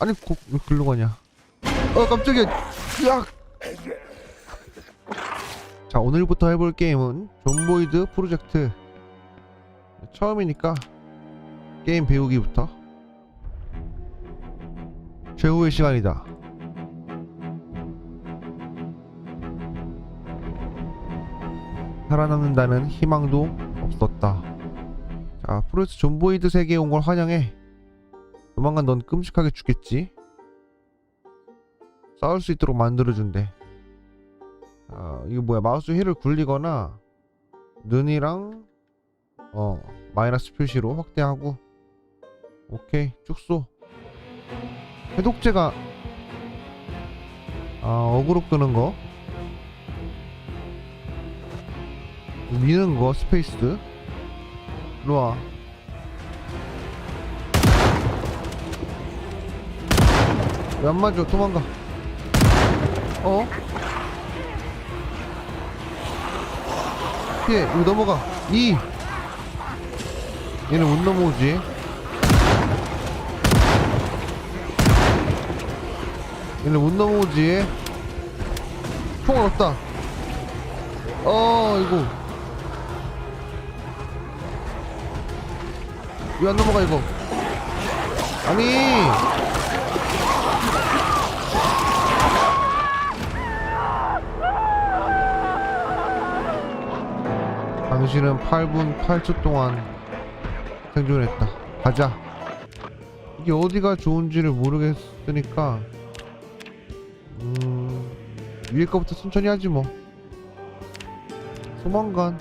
아니 고, 왜 글로 가냐? 어 깜짝이야. 으악 자 오늘부터 해볼 게임은 존보이드 프로젝트. 처음이니까 게임 배우기부터 최후의 시간이다. 살아남는다는 희망도 없었다. 자 프로젝트 존보이드 세계에 온 걸 환영해 조만간 넌 끔찍하게 죽겠지? 싸울 수 있도록 만들어준대. 아 이거 뭐야 마우스 휠을 굴리거나 눈이랑 어 마이너스 표시로 확대하고. 오케이 쭉쏘. 해독제가 아 어그로 끄는 거? 미는 거 스페이스? 일로와 왜 안 맞아 도망가. 어? 피해 여기 넘어가. 2 얘는 못 넘어오지. 얘는 못 넘어오지. 총알 없다. 어 이거. 왜 안 넘어가 이거? 아니 당신은 8분 8초 동안 생존했다. 가자. 이게 어디가 좋은지를 모르겠으니까 음 위에 거부터 천천히 하지 뭐. 소방관.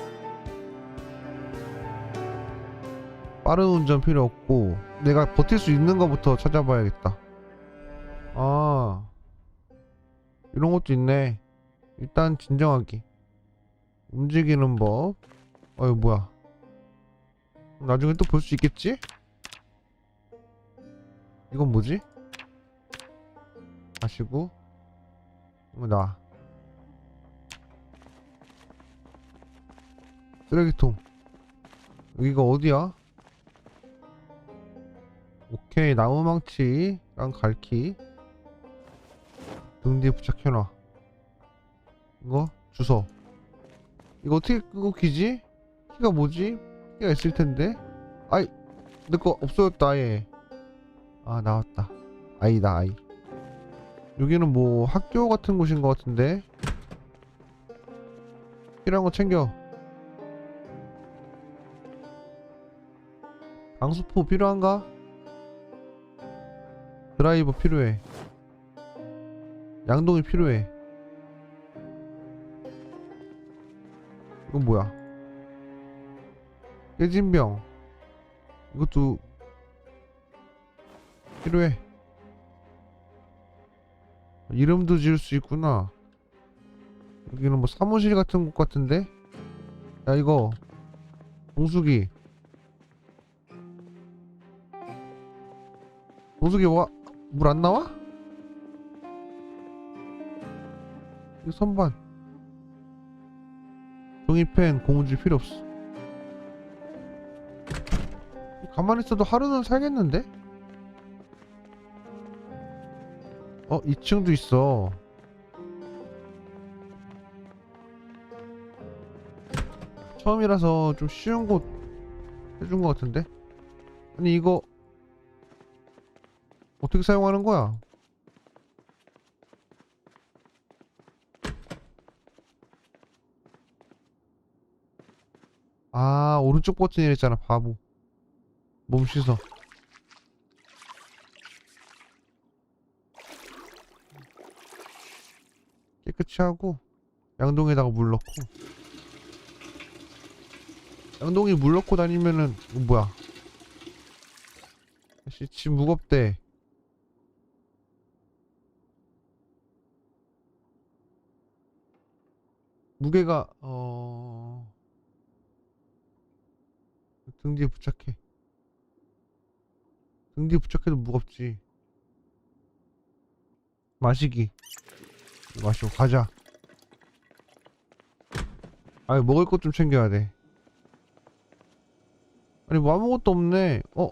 빠른 운전 필요 없고 내가 버틸 수 있는 거부터 찾아봐야겠다. 아 이런 것도 있네. 일단 진정하기. 움직이는 법. 어이 뭐야 나중에 또 볼 수 있겠지? 이건 뭐지? 마시고 이거 나 쓰레기통 여기가 어디야? 오케이 나무망치랑 갈키 등 뒤에 부착해놔 이거 주소 이거 어떻게 끄고 키지? 키가 뭐지? 키가 있을 텐데. 아이, 내 거 없어졌다, 아예. 아, 나왔다. 아이다, 아이. 여기는 뭐 학교 같은 곳인 것 같은데. 필요한 거 챙겨. 방수포 필요한가? 드라이버 필요해. 양동이 필요해. 이건 뭐야? 깨진 병. 이것도 필요해. 이름도 지을 수 있구나. 여기는 뭐 사무실 같은 곳 같은데? 야 이거. 봉수기 봉수기 와 물 안 나와? 이 선반. 종이펜 고무줄 필요 없어 가만히 있어도 하루는 살겠는데? 어 2층도 있어 처음이라서 좀 쉬운 곳 해준 것 같은데? 아니 이거 어떻게 사용하는 거야? 아 오른쪽 버튼이랬잖아 바보 몸 씻어. 깨끗이 하고 양동에다가 물 넣고. 양동이 물 넣고 다니면은 어, 뭐야? 씨, 짐 무겁대. 무게가 어... 등 뒤에 부착해 등뒤 부착해도 무겁지. 마시기. 마시고 가자. 아니 먹을 것 좀 챙겨야 돼. 아니 뭐 아무것도 없네. 어?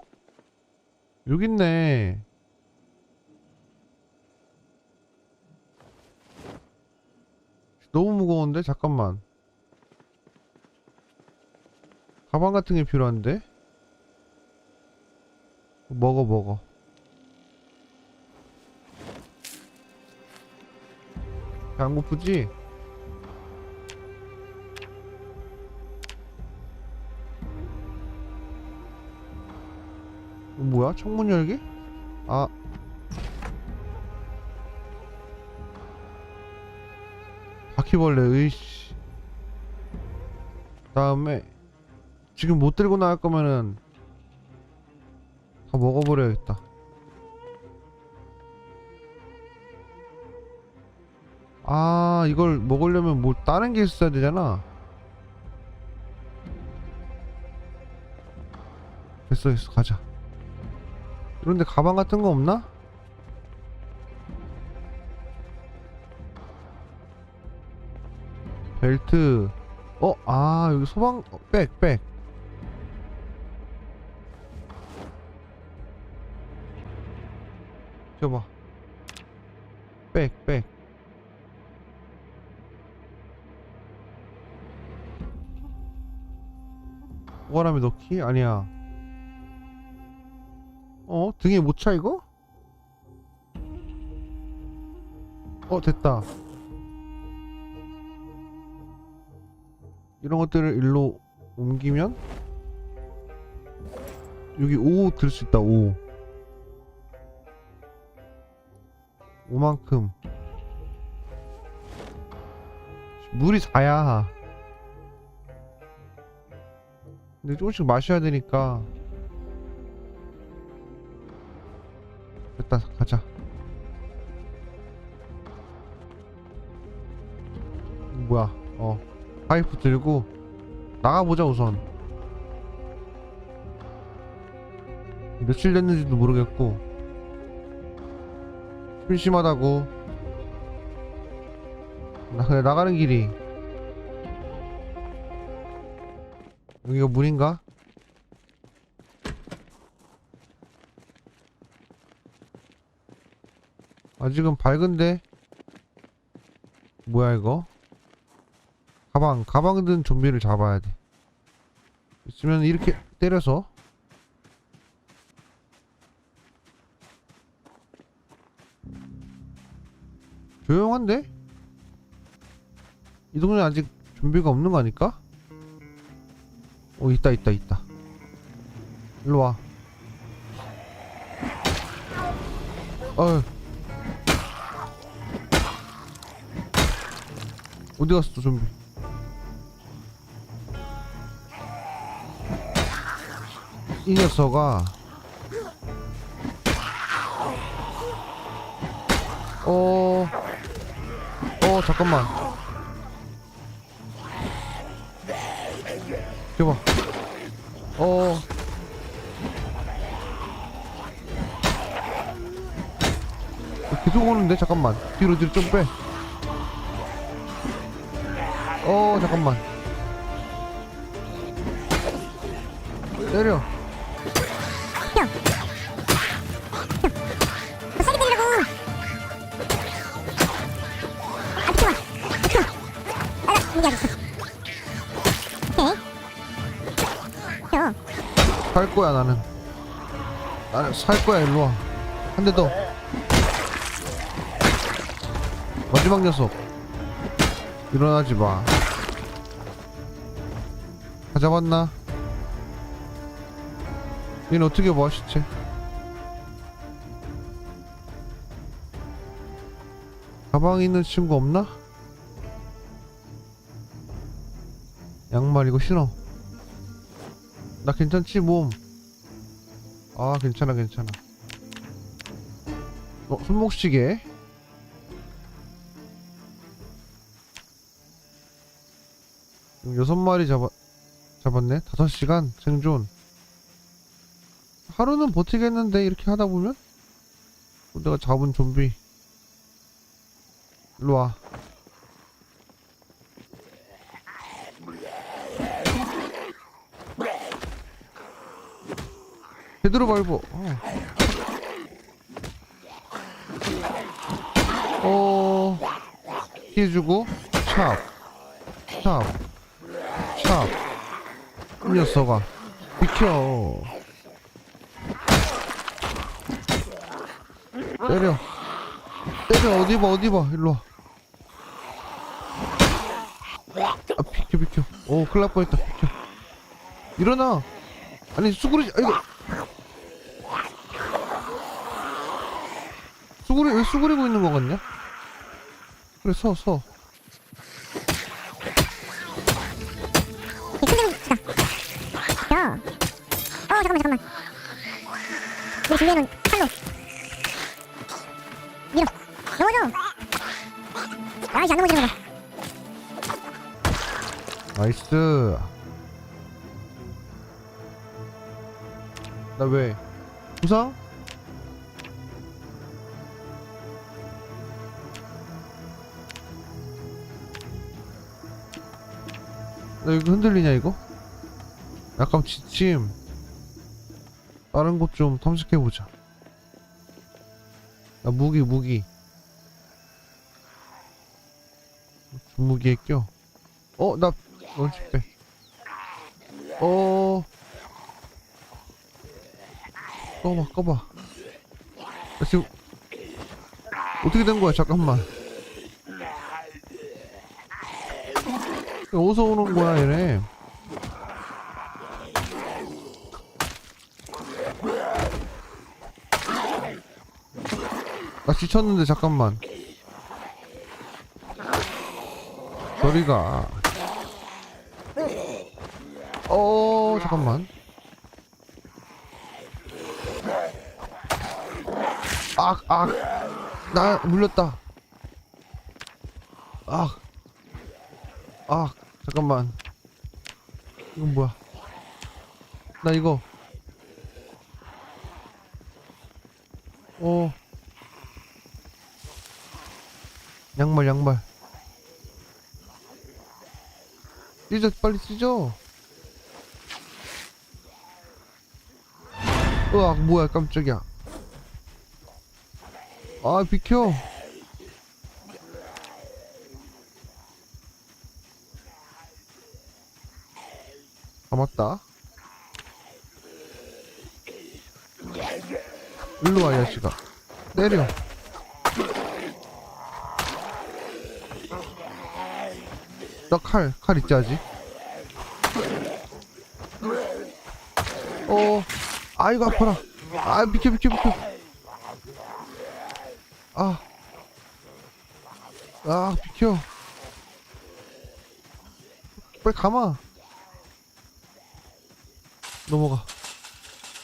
여기 있네. 너무 무거운데? 잠깐만. 가방 같은 게 필요한데? 먹어 먹어 배안 고프지? 뭐야? 창문 열기? 아 바퀴벌레 으이씨 다음에 지금 못 들고 나갈 거면은 다 먹어버려야겠다 아 이걸 먹으려면 뭐 다른 게 있어야 되잖아 됐어 됐어 가자 그런데 가방 같은 거 없나? 벨트 어? 아 여기 소방 어, 백 백. 줘봐 백 백. 오가람이 넣기? 아니야 어? 등에 못 차 이거? 어 됐다 이런 것들을 일로 옮기면 여기 5 들 수 있다 5 5만큼 물이 4야 근데 조금씩 마셔야 되니까 됐다 가자. 뭐야? 어. 파이프 들고 나가보자 우선. 며칠 됐는지도 모르겠고 심심하다고. 나 그냥 나가는 길이. 여기가 문인가? 아직은 밝은데? 뭐야 이거? 가방 가방 든 좀비를 잡아야 돼. 있으면 이렇게 때려서 조용한데? 이 동네 아직 좀비가 없는 거 아닐까? 어 있다 있다 있다. 일로 와. 어휴. 어디 갔어 좀비? 이 녀석아. 어... 어 잠깐만. 줘봐. 어... 계속 오는데? 잠깐만. 뒤로 뒤로 좀빼. 어 잠깐만. 때려 살 거야 나는 나는 살 거야 일로 와 한 대 더 마지막 녀석 일어나지 마. 다 잡았나? 얘는 어떻게 봐, 시체? 가방에 있는 친구 없나? 양말 이거 신어. 나 괜찮지 몸. 아 괜찮아 괜찮아. 어 손목시계. 여섯 마리 잡아 잡았네. 다섯 시간 생존. 하루는 버티겠는데 이렇게 하다 보면 어, 내가 잡은 좀비. 일로 와. 제대로 밟어. 어. 어. 피해주고 찹, 찹, 찹. 이 녀석아, 비켜. 때려. 때려, 어디 봐, 어디 봐, 일로 와. 아, 비켜, 비켜. 오, 날 뻔했다, 비켜. 일어나. 아니, 수그리, 아이고. 수그리, 왜 수그리고 있는 거 같냐? 그래, 서, 서. 야. 어 잠깐만 잠깐만 우리 준비해놓은 칼로 밀어 넘어져 아이씨 안 넘어지는 거야 나이스. 나 왜? 부상? 나 이거 흔들리냐 이거? 약간 지침. 다른 곳 좀 탐색해보자. 나 무기 무기. 무기에 껴. 어, 나 런치 빼. 어. 꺼봐, 꺼봐. 나 지금 어떻게 된 거야? 잠깐만. 어디서 오는 거야, 얘네? 나 지쳤는데 잠깐만. 저리가. 어 잠깐만 악악나 물렸다 악 악, 잠깐만. 이건 뭐야? 나 이거. 어. 양말 양말. 찢어 빨리 찢어. 으악 뭐야 깜짝이야. 아 비켜 아 맞다 일로 와이 자식아 때려 너칼칼 있지 아직 어 아이고 아파라 아 비켜 비켜 비켜 아. 아, 비켜. 빨리 가마. 넘어가.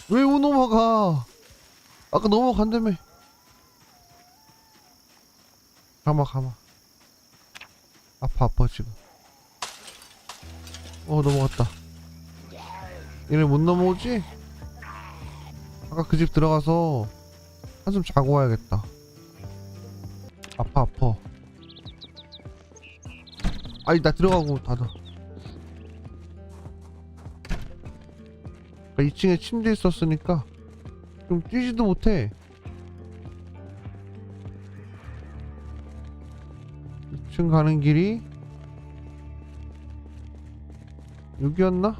왜 우 넘어가? 아까 넘어간다며. 가마, 가마. 아파, 아파, 지금. 어, 넘어갔다. 얘네 못 넘어오지? 아까 그 집 들어가서 한숨 자고 와야겠다. 아파 아파 아니 나 들어가고 닫아 2층에 침대 있었으니까 좀 뛰지도 못해 2층 가는 길이 여기였나?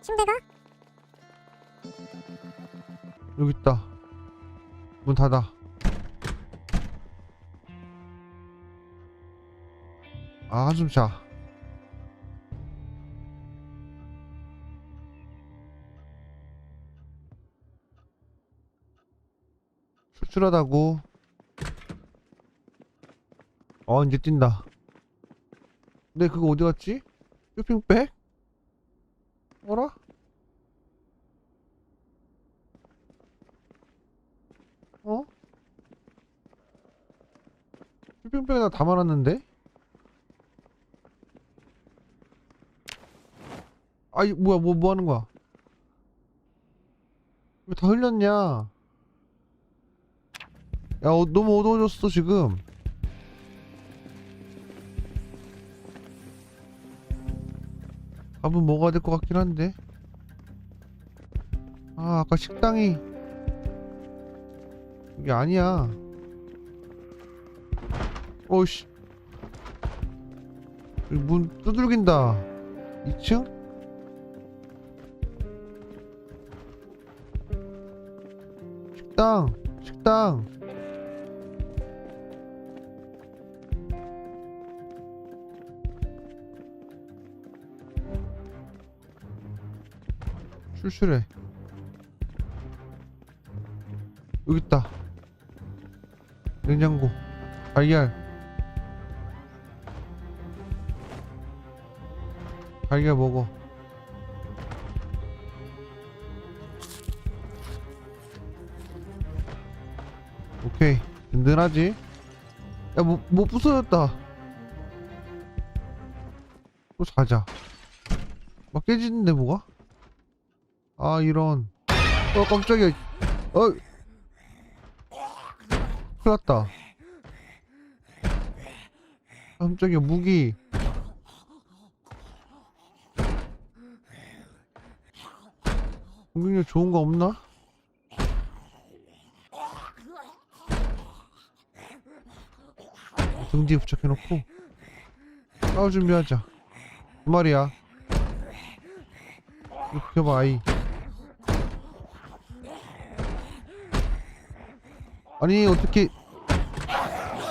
침대가? 여기 있다. 문 닫아. 아 한숨 자 출출하다고 어 이제 뛴다 근데 그거 어디 갔지? 쇼핑백? 어라? 어? 쇼핑백에다 담아놨는데? 아이 뭐야 뭐 뭐 하는 거야? 왜 다 흘렸냐? 야 어, 너무 어두워졌어 지금. 밥은 먹어야 될 것 같긴 한데. 아 아까 식당이 이게 아니야. 여기 문 두들긴다 2층? 식당 식당 출출해 여기 있다. 냉장고. 달걀. 달걀 먹어. 오케이. 든든하지? 야뭐 뭐 부서졌다. 또 자자. 막 깨지는데 뭐가 아 이런. 어 깜짝이야. 어? 큰일났다. 깜짝이야 무기. 공격력 좋은 거 없나? 등 뒤에 부착해놓고. 싸울 준비하자. 두 마리야. 이거 비켜봐 아이 아니 어떻게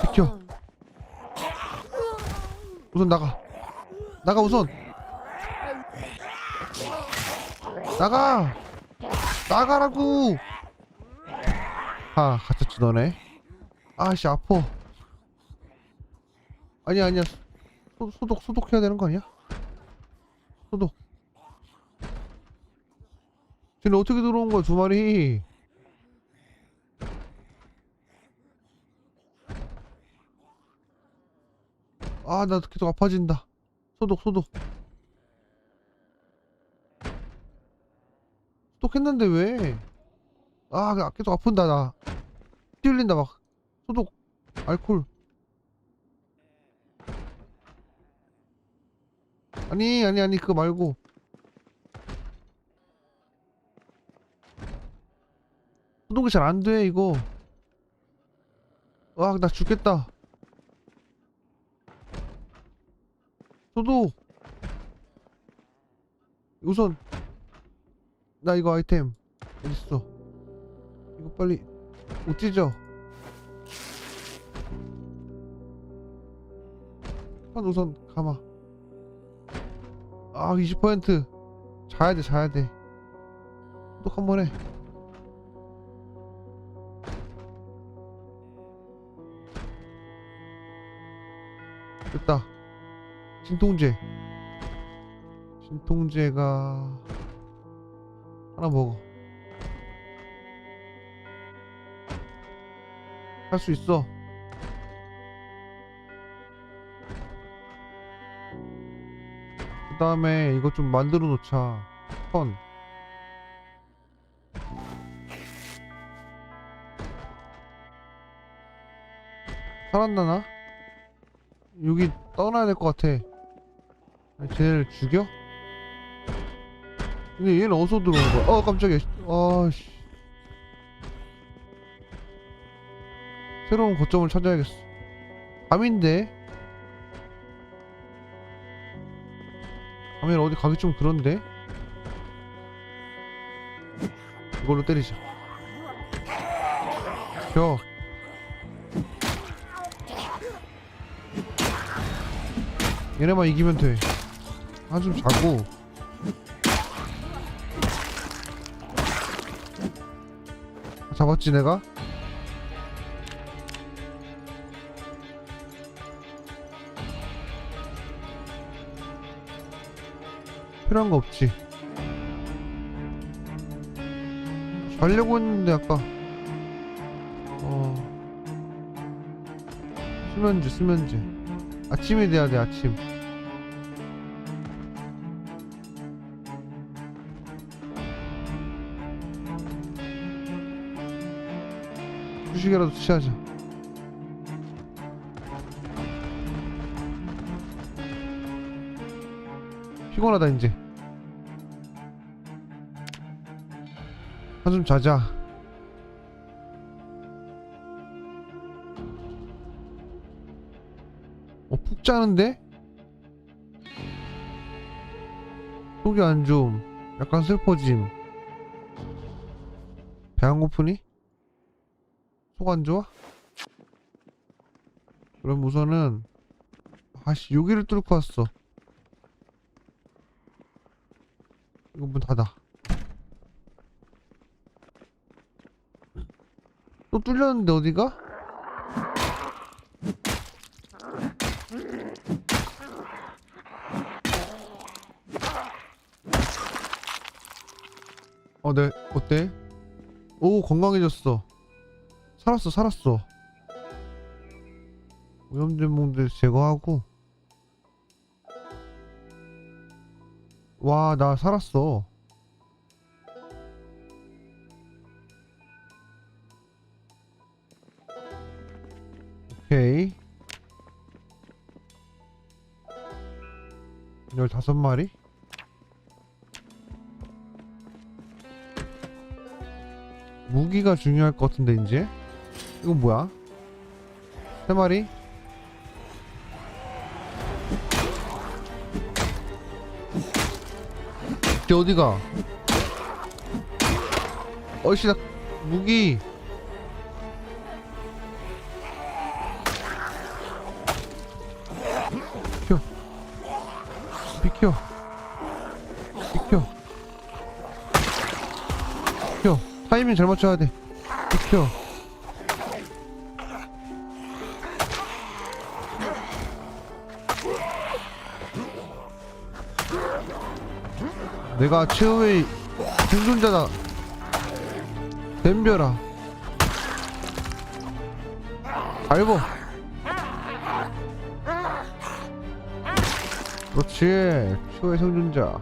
비켜? 우선 나가. 나가 우선. 나가! 나가라고! 아 갇혔지 너네. 아씨 아파. 아니야 아니야. 소, 소독 소독해야 되는 거 아니야? 소독. 쟤네 어떻게 들어온 거야 두 마리 아 나 계속 아파진다 소독 소독 소독했는데 왜? 아 그- 계속 아픈다 나. 피 흘린다 막. 소독 알콜. 아니 아니 아니 그거 말고. 소독이 잘 안 돼 이거. 아나 죽겠다. 소독. 우선 나 이거 아이템 어딨어? 이거 빨리 옷 찢어. 한 우선 감아. 아20% 자야 돼 자야돼. 또한번 해. 됐다 진통제 진통제가 하나 먹어. 할 수 있어. 그 다음에 이거 좀 만들어 놓자. 턴. 살았나 나? 여기 떠나야 될 것 같아. 아니, 쟤를 죽여? 근데 얘는 어디서 들어온 거야? 어 깜짝이야. 아씨. 새로운 거점을 찾아야겠어. 밤인데? 밤에는 어디 가기 좀 그런데? 이걸로 때리자. 벽 얘네만 이기면 돼 한숨 자고. 잡았지 내가? 필요한 거 없지. 자려고 했는데 아까. 어. 수면제 수면제. 아침이 돼야 돼 아침 휴식이라도 취하자. 피곤하다 이제. 한숨 자자. 쉽지 않은데? 속이 안 좋음. 약간 슬퍼짐. 배 안 고프니? 속 안 좋아? 그럼 우선은 아씨 여기를 뚫고 왔어. 이거 문 닫아. 또 뚫렸는데 어디가? 어, 네. 어때? 오, 건강해졌어. 살았어, 살았어. 오염된 몽들 제거하고. 와, 나 살았어. 오케이. 15마리? 무기가 중요할 것 같은데 이제 이건 뭐야? 세 마리? 쟤 어디가? 어이씨 나 무기. 비켜. 비켜. 비켜. 비켜. 타이밍 잘 맞춰야 돼. 비켜 내가 최후의 생존자다. 덤벼라. 알고 그렇지. 최후의 생존자.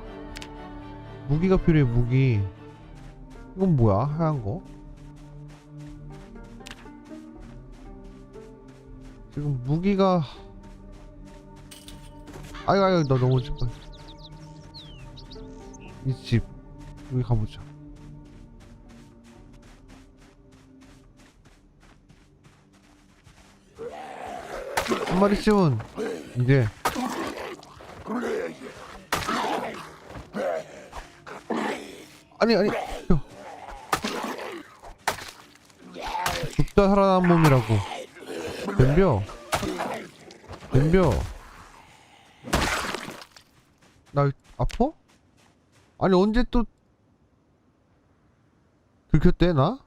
무기가 필요해 무기. 이건 뭐야? 하얀 거? 지금 무기가 아이고 아이고 너 너무 집 이 집 여기 가보자. 한 마리쯤은 이제. 아니 아니 형. 죽다 살아난 몸이라고. 덤벼. 덤벼. 나 아파? 아니 언제 또 들켰대 나?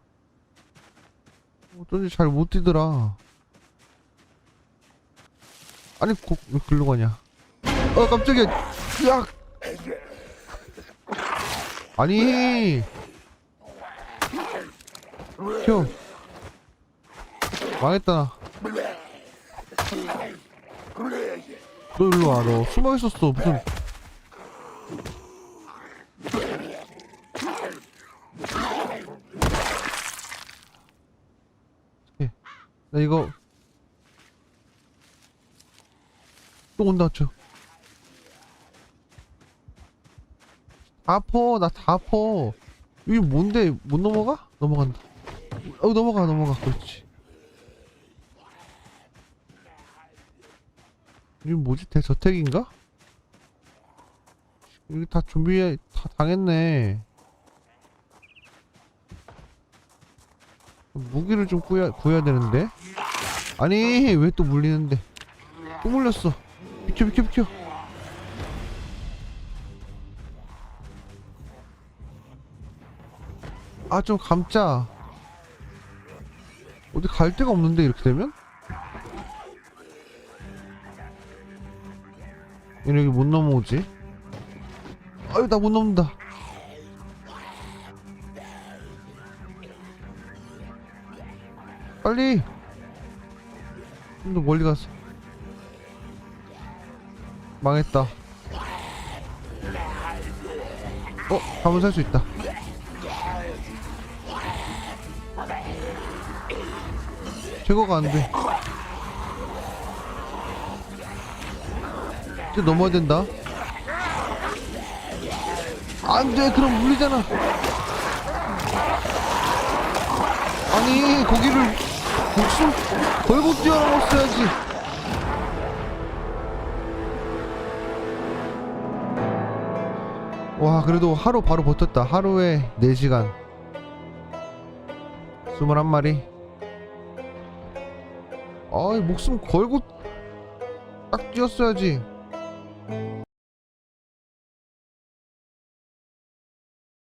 어쩐지 잘 못 뛰더라. 아니 고, 왜 글로 가냐? 어 깜짝이야. 야! 아니! 형! 망했다. 나. 너 일로 와 너 숨어 있었어. 무슨 나 이거. 또 온다 저. 아퍼 나 다 아퍼. 이게 뭔데? 못 넘어가? 넘어간다. 어 넘어가 넘어가. 그렇지. 이게 뭐지? 대저택인가? 여기 다 준비 다 당했네 무기를 좀 구해야, 구해야 되는데? 아니 왜 또 물리는데? 또 물렸어. 비켜 비켜 비켜. 아 좀 감자. 어디 갈 데가 없는데 이렇게 되면? 여기 못 넘어오지? 아유 나 못 넘는다 빨리. 좀 더 멀리 갔어. 망했다. 어? 가면 살수 있다. 제거가 안돼. 이제 넘어야 된다. 안돼. 그럼 물리잖아. 아니 거기를 복수 걸고 뛰어넘었어야지. 와 그래도 하루 바로 버텼다. 하루에 4시간. 21마리. 아이 목숨 걸고 딱 뛰었어야지.